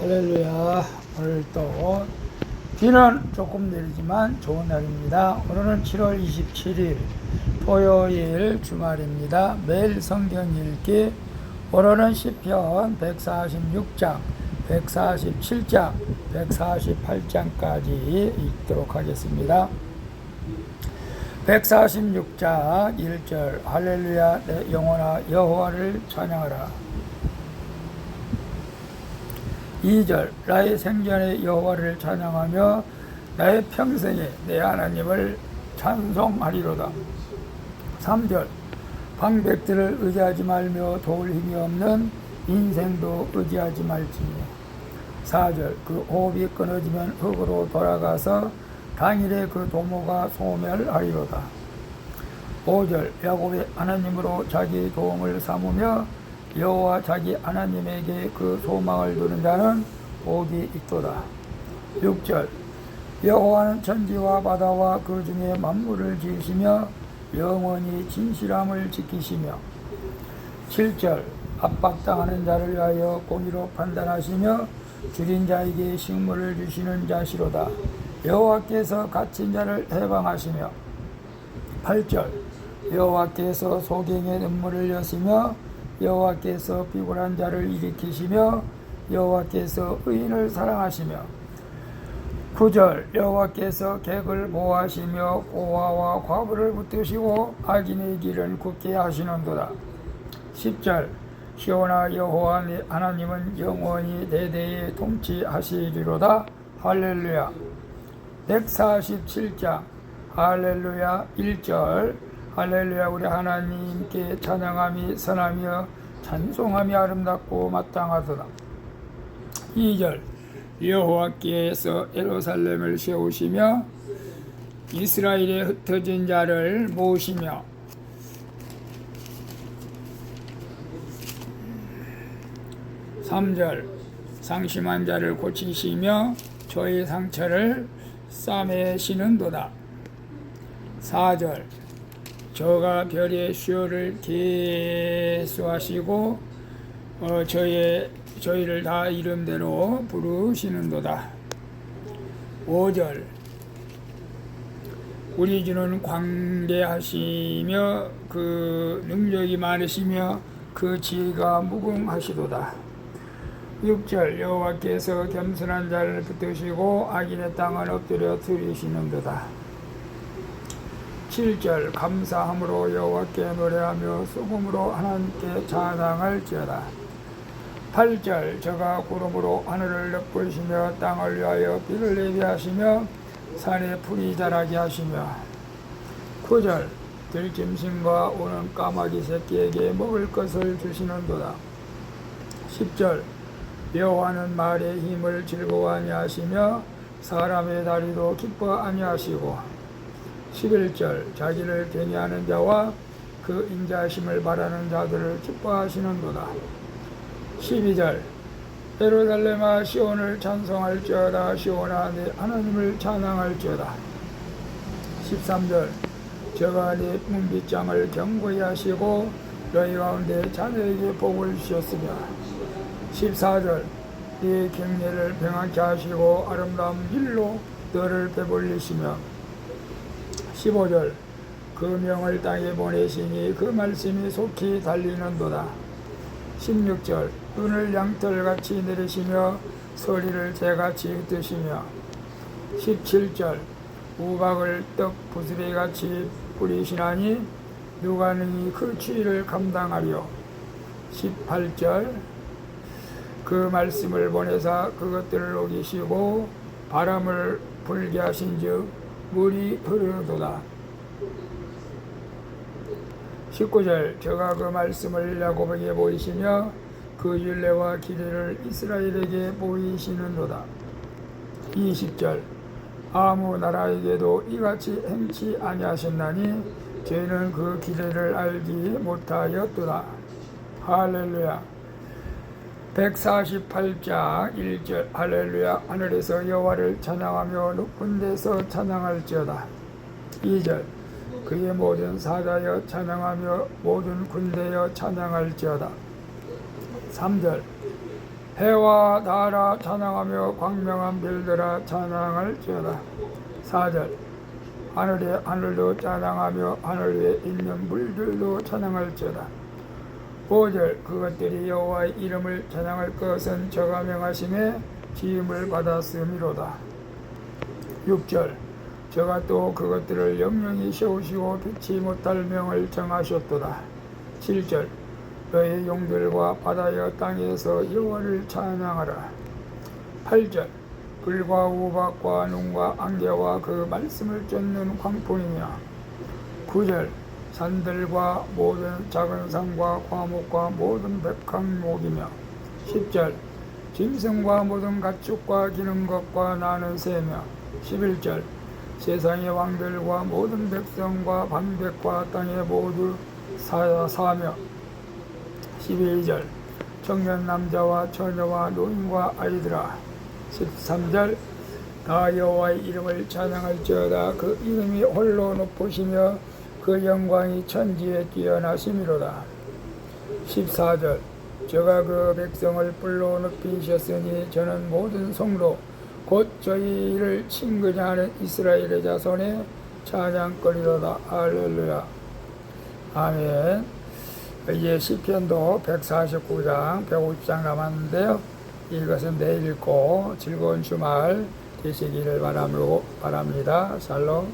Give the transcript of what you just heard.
할렐루야. 오늘 또 비는 조금 내리지만 좋은 날입니다. 오늘은 7월 27일 토요일 주말입니다. 매일 성경 읽기 오늘은 시편 146장, 147장, 148장까지 읽도록 하겠습니다. 146장 1절 할렐루야 내 영혼아 여호와를 찬양하라 2절 나의 생전에 여호와를 찬양하며 나의 평생에 내 하나님을 찬송하리로다. 3절 방백들을 의지하지 말며 도울 힘이 없는 인생도 의지하지 말지니. 4절 그 호흡이 끊어지면 흙으로 돌아가서 당일에 그 도모가 소멸하리로다. 5절 야곱의 하나님으로 자기 도움을 삼으며 여호와 자기 하나님에게 그 소망을 두는 자는 복이 있도다. 6절. 여호와는 천지와 바다와 그 중에 만물을 지으시며 영원히 진실함을 지키시며. 7절. 압박당하는 자를 위하여 공의로 판단하시며 줄인 자에게 식물을 주시는 자시로다. 여호와께서 갇힌 자를 해방하시며. 8절. 여호와께서 소경의 눈물을 여시며 여호와께서 비굴한 자를 일으키시며 여호와께서 의인을 사랑하시며 9절 여호와께서 객을 보호하시며 고아와 과부를 붙드시고 악인의 길은 굳게 하시는도다. 10절 시온아 여호와 네 하나님은 영원히 대대에 통치하시리로다. 할렐루야. 147장 할렐루야. 1절 할렐루야 우리 하나님께 찬양함이 선하며 찬송함이 아름답고 마땅하도다. 2절 여호와께서 예루살렘을 세우시며 이스라엘에 흩어진 자를 모으시며 3절 상심한 자를 고치시며 저의 상처를 싸매시는도다. 4절 저가 별의 수요를 계수하시고 어, 저의 저희를 다 이름대로 부르시는도다. 5절 우리 주는 광대하시며 그 능력이 많으시며 그 지혜가 무궁하시도다. 6절 여호와께서 겸손한 자를 붙드시고 악인의 땅을 엎드려 들이시는도다. 7절 감사함으로 여호와께 노래하며 소금으로 하나님께 찬양할지어다. 8절 저가 구름으로 하늘을 덮으시며 땅을 위하여 비를 내게 하시며 산에 풀이 자라게 하시며 9절 들짐승과 오는 까마귀 새끼에게 먹을 것을 주시는도다. 10절 여호와는 말의 힘을 즐거워하니 하시며 사람의 다리도 기뻐 아니하시고 11절 자기를 경외하는 자와 그 인자심을 바라는 자들을 기뻐하시는도다. 12절 예루살렘아 시온을 찬송할지어다 시온아 내 하나님을 찬양할지어다. 13절 저가 네 문빗장을 경고히 하시고 너희 가운데 자녀에게 복을 주셨으며. 14절 네 경례를 평안케 하시고 아름다운 길로 너를 배불리시며 15절 그 명을 땅에 보내시니 그 말씀이 속히 달리는도다. 16절 눈을 양털같이 내리시며 소리를 새같이 흩으시며. 17절 우박을 떡 부스레같이 뿌리시나니 누가 능히 그 추위를 감당하리요? 18절 그 말씀을 보내사 그것들을 녹이시고 바람을 불게 하신즉 물이 흐르도다. 19절 저가 그 말씀을 야곱에게 보이시며 그 윤례와 기례를 이스라엘에게 보이시는도다. 20절 아무 나라에게도 이같이 행치 아니하셨나니 저희는 그 기례를 알지 못하였도다. 할렐루야 148장 1절 할렐루야. 하늘에서 여호와를 찬양하며 높은 데서 찬양할지어다. 2절 그의 모든 사자여 찬양하며 모든 군대여 찬양할지어다. 3절 해와 달아 찬양하며 광명한 별들아 찬양할지어다. 4절 하늘에 하늘도 찬양하며 하늘 위에 있는 물들도 찬양할지어다 5절 그것들이 여호와의 이름을 찬양할 것은 저가 명하심에 지음을 받았음이로다. 6절 저가 또 그것들을 영영히 세우시고 빛이 못할 명을 정하셨도다. 7절 너의 용들과 바다여 땅에서 여호와를 찬양하라. 8절 불과 우박과 눈과 안개와 그 말씀을 쫓는 광풍이며 9절 산들과 모든 작은 산과 과목과 모든 백항목이며. 10절 짐승과 모든 가축과 기는 것과 나는 새며. 11절 세상의 왕들과 모든 백성과 반백과 땅의 모두 사, 사며. 12절 청년 남자와 처녀와 노인과 아이들아. 13절 다 여호와의 이름을 찬양할지어다. 그 이름이 홀로 높으시며 그 영광이 천지에 뛰어나심이로다. 14절 저가 그 백성을 불러 높이셨으니 저는 모든 성도 곧 저희를 친근하는 이스라엘의 자손의 찬양거리로다. 할렐루야. 아멘. 이제 시편도 149장 150장 남았는데요. 이것은 내일 읽고 즐거운 주말 되시기를 바라며 바랍니다. 샬롬